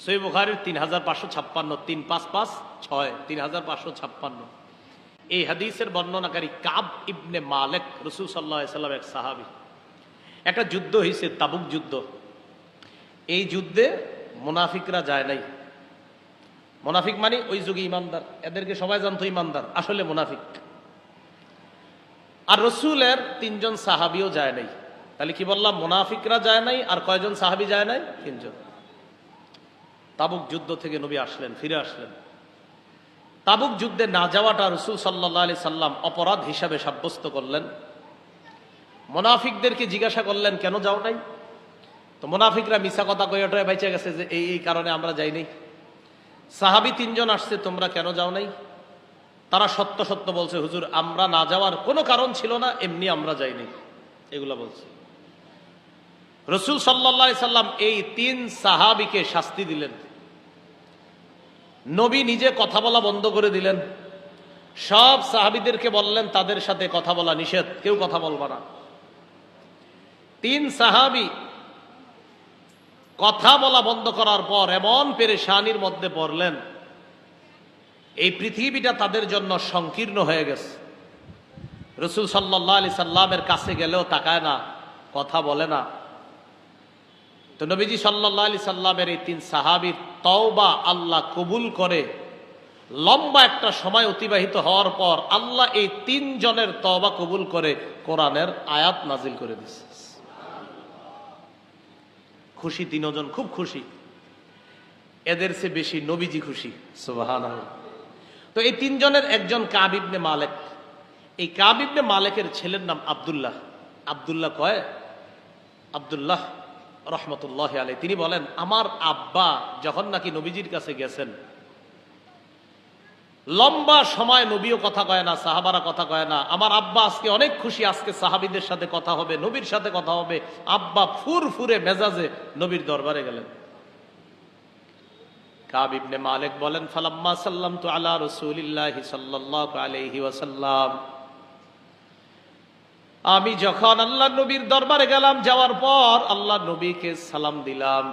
সই বুখারের তিন হাজার পাঁচশো ছাপ্পান্ন, তিন পাঁচ পাঁচ ছয়, তিন হাজার পাঁচশো ছাপ্পান্ন। এই হাদিসের বর্ণনাকারী কাব ইবনে মালেক, রসুল সাল্লাহ সাল্লাম এক সাহাবি। একটা যুদ্ধ হয়েছে তাবুক যুদ্ধ। এই যুদ্ধে মোনাফিকরা যায় নাই। মোনাফিক মানে ওই যুগে ইমানদার, এদেরকে সবাই জানতো ইমানদার, আসলে মোনাফিক। আর রসুলের তিনজন সাহাবিও যায় নাই। তাহলে কি বললাম, মোনাফিকরা যায় নাই আর কয়জন সাহাবি যায় নাই? তিনজন। তাবুক যুদ্ধ থেকে নবী আসলেন, ফিরে আসলেন। তাবুক যুদ্ধে না যাওয়াটা রসুল সাল্লাহ আলি সাল্লাম অপরাধ হিসাবে সাব্যস্ত করলেন। মোনাফিকদেরকে জিজ্ঞাসা করলেন, কেন যাও নাই? তো মোনাফিকরা মিশা কথা কয়েটায় বেঁচে গেছে যে, এই এই কারণে আমরা যাই নাই। সাহাবি তিনজন আসছে, তোমরা কেন যাও নাই? তারা সত্য সত্য বলছে, হুজুর, আমরা না যাওয়ার কোনো কারণ ছিল না, এমনি আমরা যাইনি এগুলা বলছে। রসুল সাল্লা সাল্লাম এই তিন সাহাবিকে শাস্তি দিলেন। নবী নিজে কথা বলা বন্ধ করে দিলেন। সব সাহাবিদেরকে বললেন, তাদের সাথে কথা বলা নিষেধ, কেউ কথা বলবা না। তিন সাহাবি কথা বলা বন্ধ করার পর এমন পেরেশানির মধ্যে পড়লেন, এই পৃথিবীটা তাদের জন্য সংকীর্ণ হয়ে গেছে। রসুল সাল্লাহ আলি সাল্লামের কাছে গেলেও তাকায় না, কথা বলে না। তো নবীজি সাল্লাহ আলি সাল্লামের এই তিন সাহাবির তওবা আল্লাহ কবুল করে লম্বা একটা সময় অতিবাহিত হওয়ার পর আল্লাহ এই তিন জনের তওবা কবুল করে কোরআনের আয়াত নাজিল করে দিচ্ছে খুশি তিনজন, খুব খুশি। এদের সে বেশি নবীজি খুশি। তো এই তিনজনের একজন কাবিবনে মালেক। এই কাবিবনে মালেকের ছেলের নাম আবদুল্লাহ। আবদুল্লাহ কয়? আবদুল্লাহ। রহমতুল্লাহ আলাই তিনি বলেন, আমার আব্বা যখন নাকি নবীজির কাছে গেছেন, লম্বা সময় নবীও কথা কয় না, সাহাবারা কথা কয় না, আমার আব্বা আজকে অনেক খুশি, আজকে সাহাবিদের সাথে কথা হবে, নবীর সাথে কথা হবে, আব্বা ফুর ফুরে মেজাজে নবীর দরবারে গেলেন। কাব মালিক বলেন, ফালাম্মা সাল্লাম তো আলা রসুলিল্লাহ সাল্লাল্লাহু আলাইহি ওয়াসাল্লাম। আমি যখন আল্লাহ নবীর দরবারে গেলাম, যাওয়ার পর আল্লাহ নবীকে সালাম দিলাম।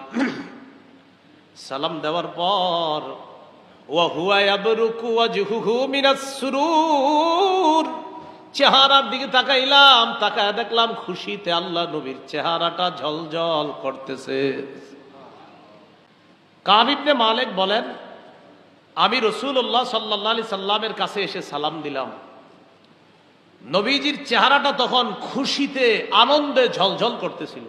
সালাম দেওয়ার পর চেহারার দিকে তাকাইলাম, তাকায় দেখলাম খুশিতে আল্লাহ নবীর চেহারাটা ঝলঝল করতেছে। কাবিবনে মালিক বলেন, আমি রসুল্লাহ সাল্লাহ সাল্লামের কাছে এসে সালাম দিলাম। নবীজির চেহারাটা তখন খুশিতে, আনন্দে ঝলঝল করতেছিল।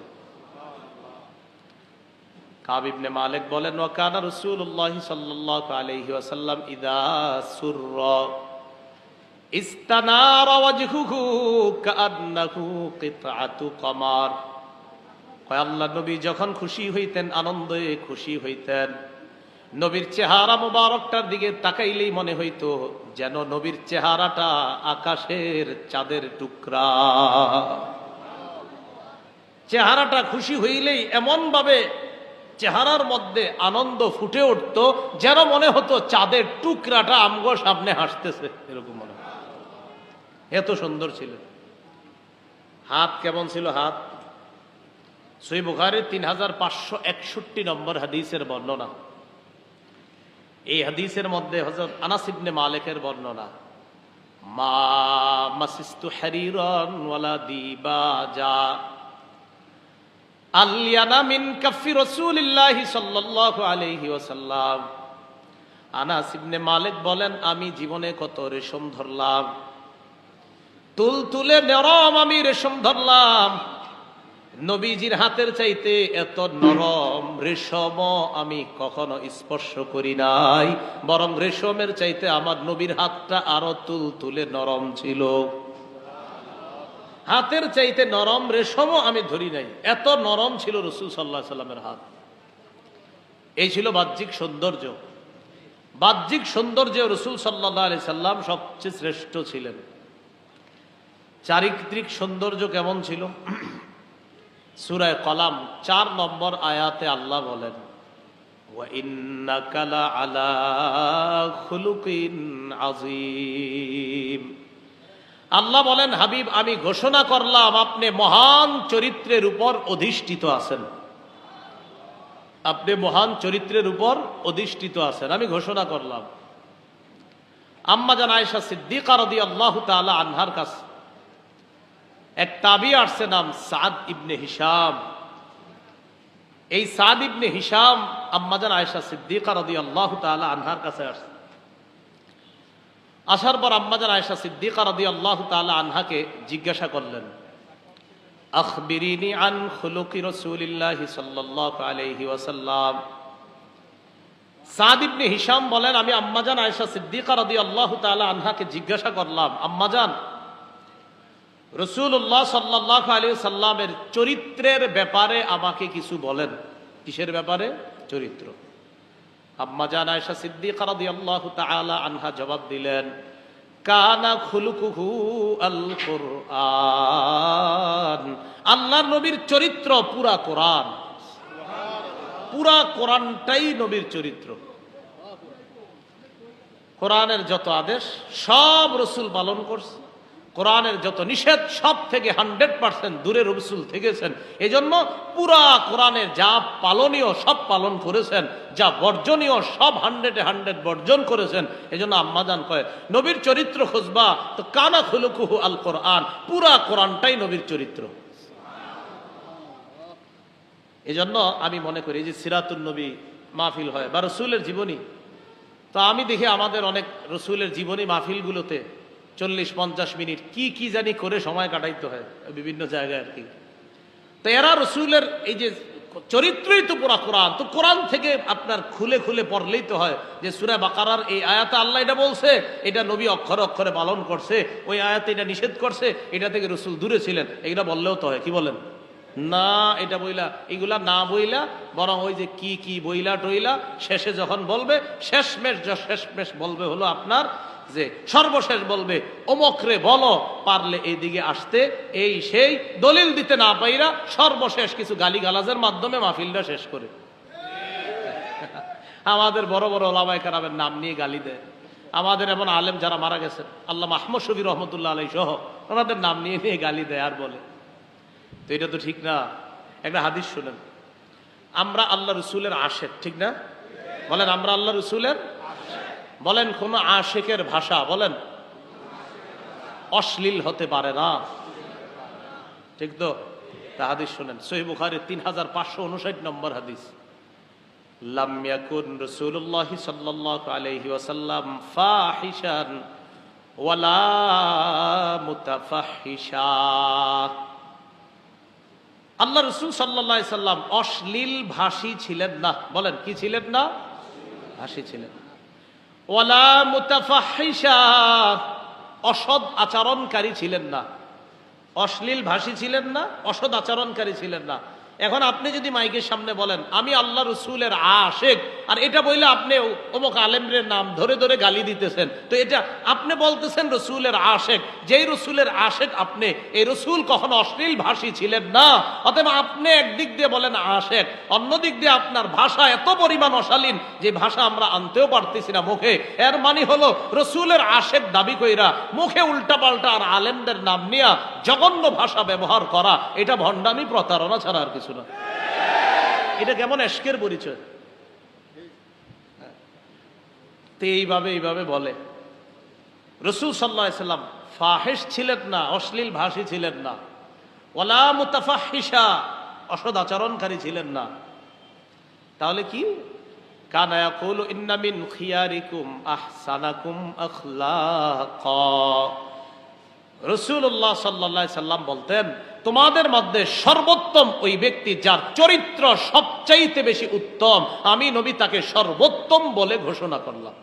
কাবিবনে মালিক বলেন ওয়াকানা রসুল্লাহ সাল্লাহ আলহি ওয়াসাল্লাম ইদা সুর ইস্তানার ওয়াজহুহু কাআন্নাহু কিতআতু কমার। কয় আল্লাহ নবী, যখন খুশি হইতেন, আনন্দে খুশি হইতেন। নবীর চেহারা মুবারকটার দিকে তাকাইলেই মনে হইতো যেন নবীর চেহারাটা আকাশের চাঁদের টুকরা। চেহারাটা খুশি হইলেই এমন ভাবে চেহারার মধ্যে আনন্দ ফুটে উঠতো যেন মনে হতো চাঁদের টুকরাটা আমগো সামনে হাসতেছে, এরকম মনে এত সুন্দর ছিল। হাত কেমন ছিল হাত? সই বুখারের তিন হাজার পাঁচশো একষট্টি নম্বর হাদিসের বর্ণনা। এই হাদিসের মধ্যে হজরত আনাসিবনে মালেকের বর্ণনা, মা আলিয়ানা মিন কাফি আলাইহি মালিক বলেন, আমি জীবনে কত রেশম ধরলাম তুল তুলে নরম আমি রেশম ধরলাম। নবীজির হাতের চাইতে এত নরম রেশম আমি কখনো স্পর্শ করি নাই, বরং রেশমের চাইতে আমার নবীর হাতটা আরও তুল তুলে নরম ছিল। হাতের চাইতে নরম রেশমও আমি ধরি নাই, এত নরম ছিল রসুল সাল্লাহ সাল্লামের হাত। এই ছিল বাহ্যিক সৌন্দর্য। বাহ্যিক সৌন্দর্য রসুল সাল্লাহ আলি সাল্লাম সবচেয়ে শ্রেষ্ঠ ছিলেন। চারিত্রিক সৌন্দর্য কেমন ছিল? সুরায় কলাম চার নম্বর আয়াতে আল্লাহ বলেন আল্লাহ বলেন, হাবিব, আমি ঘোষণা করলাম, আপনি মহান চরিত্রের উপর অধিষ্ঠিত আছেন। আপনি মহান চরিত্রের উপর অধিষ্ঠিত আছেন, আমি ঘোষণা করলাম। আম্মা জান আয়েশা সিদ্দিকা রদি আল্লাহ তাআলা আনহার কাছে এক তাবি আসছে নাম সাদ ইবনে হিসাম এই সাদ ইবনে হিসাম আম্মাজান আয়েশা সিদ্দিকা রদি আল্লাহ তাআলা আনহার কাছে আসছে। আসার পর আম্মাজান আয়েশা সিদ্দিকা রদি আল্লাহ তাআলা আনহাকে জিজ্ঞাসা করলেন, আখবিরিনি আন খুলুকি রসুলিল্লাহি সাল্লাল্লাহু আলাইহি ওয়াসাল্লাম। সাদ ইবনে হিসাম বলেন, আমি আম্মাজান আয়েশা সিদ্দিকা রাদিয়াল্লাহু তাআলা আনহাকে জিজ্ঞাসা করলাম আম্মাজান রসুল্লাহ সাল্লাহ আলী সাল্লামের চরিত্রের ব্যাপারে আমাকে কিছু বলেন। কিসের ব্যাপারে? চরিত্র। আম্মা জান আয়েশা সিদ্দিকা রাদিয়াল্লাহু তাআলা আনহা জবাব দিলেন, কানা খুলুকুহু আল কোরআন আল্লাহর নবীর চরিত্র পুরা কোরআন। পুরা কোরআনটাই নবীর চরিত্র। কোরআনের যত আদেশ সব রসুল পালন করছে। কোরআনের যত নিষেধ, সব থেকে হান্ড্রেড পার্সেন্ট দূরে রসুল থেকেছেন। এজন্য পুরা কোরআনের যা পালনীয়, সব পালন করেছেন, যা বর্জনীয়, সব হান্ড্রেডে হান্ড্রেড বর্জন করেছেন। এজন্য আম্মাজান কয়, নবীর চরিত্র খুঁজবা, তো কানা খুলুকুহু আল কোরআন, পুরা কোরআনটাই নবীর চরিত্র। এজন্য আমি মনে করি যে সিরাতুল নবী মাহফিল হয়, বা রসুলের জীবনী, তো আমি দেখি আমাদের অনেক রসুলের জীবনী মাহফিলগুলোতে চল্লিশ, পঞ্চাশ মিনিট, কি কি জানি করে সময় কাটাইতে হয় বিভিন্ন জায়গায় আর কি। তো এরা রসুলের এই যে চরিত্রই তো পুরা কোরআন, তো কোরআন থেকে আপনার খুলে খুলে পড়লেই তো হয় যে সুরা বাকারার এই আয়াতে আল্লাহ এটা বলছে, এটা নবী অক্ষরে অক্ষরে পালন করছে, ওই আয়াতে এটা নিষেধ করছে, এটা থেকে রসুল দূরে ছিলেন এইটা বললেও তো হয়, কি বলেন? না, এটা বইলা, এগুলা না বইলা, বরং ওই যে কি কি বইলা টইলা, শেষে যখন বলবে, শেষমেশ শেষমেশ বলবে হলো আপনার যে সর্বশেষ বলবে অমকরে বলো, পারলে এইদিকে আসতে, এই সেই দলিল দিতে না পাইরা সর্বশেষ কিছু গালি গালাজের মাধ্যমে মাহফিলটা শেষ করে। আমাদের বড় বড় ওলামায় কারামের নাম নিয়ে গালি দেয়। আমাদের এমন আলেম যারা মারা গেছেন, আল্লাহ মাহমুদ শফি রহমতুল্লাহ আলাই সহ, ওনাদের নাম নিয়ে নিয়ে গালি দেয় আর বলে। তো এটা তো ঠিক না। একটা হাদিস শুনেন। আমরা আল্লাহ রসুলের আশেক, ঠিক না? বলেন, আমরা আল্লাহ রসুলের বলেন কোন আশেকের ভাষা, বলেন। অশ্লীল হতে পারে না। ঠিক তো? হাদিস শুনেন। সহি বুখারের তিন হাজার পাঁচশো উনষাট নম্বর হাদিস। ফাহিশান ওয়ালা আল্লাহ রসুল সাল্লাম অশ্লীল ভাষী ছিলেন না। বলেন, কি ছিলেন না? ভাষী ছিলেন। ওয়ালা মুতাফাহিসা অসৎ আচরণকারী ছিলেন না। অশ্লীল ভাষী ছিলেন না, অসৎ আচরণকারী ছিলেন না। এখন আপনি যদি মাইকের সামনে বলেন, আমি আল্লাহ রসুলের আশেক। আর এটা বললে আপনি অমুক আলেমরের নাম ধরে ধরে গালি দিতেছেন। তো এটা আপনি বলতেছেন রসুলের আশেক। যেই রসুলের আশেক আপনি, এই রসুল কখনো অশ্লীল ভাষী ছিলেন না। অতএব আপনি একদিক দিয়ে বলেন আশেক অন্য দিক দিয়ে আপনার ভাষা এত পরিমাণ অশালীন যে ভাষা আমরা আনতেও পারতেছি না মুখে। এর মানে হলো রসুলের আশেক দাবি কইরা মুখে উল্টা পাল্টা আর আলেমদের নাম নিয়া জঘন্য ভাষা ব্যবহার করা, এটা ভণ্ডামি প্রতারণা ছাড়া আর কিছু না। এটা কেমন এশকের পরিচয়? তো এইভাবে এইভাবে বলে। রসুল সাল্লাহ সাল্লাম ফাহেস ছিলেন না, অশ্লীল ভাষী ছিলেন না। ওলা মুতাফাহিসা অসদ আচরণকারী ছিলেন না। তাহলে কি? কানা ইয়াকুলু ইন্না মিন খিয়ারিকুম রসুল্লাহ সাল্লা সাল্লাম বলতেন তোমাদের মধ্যে সর্বোত্তম ওই ব্যক্তি যার চরিত্র সবচাইতে বেশি উত্তম। আমি নবী তাকে সর্বোত্তম বলে ঘোষণা করলাম।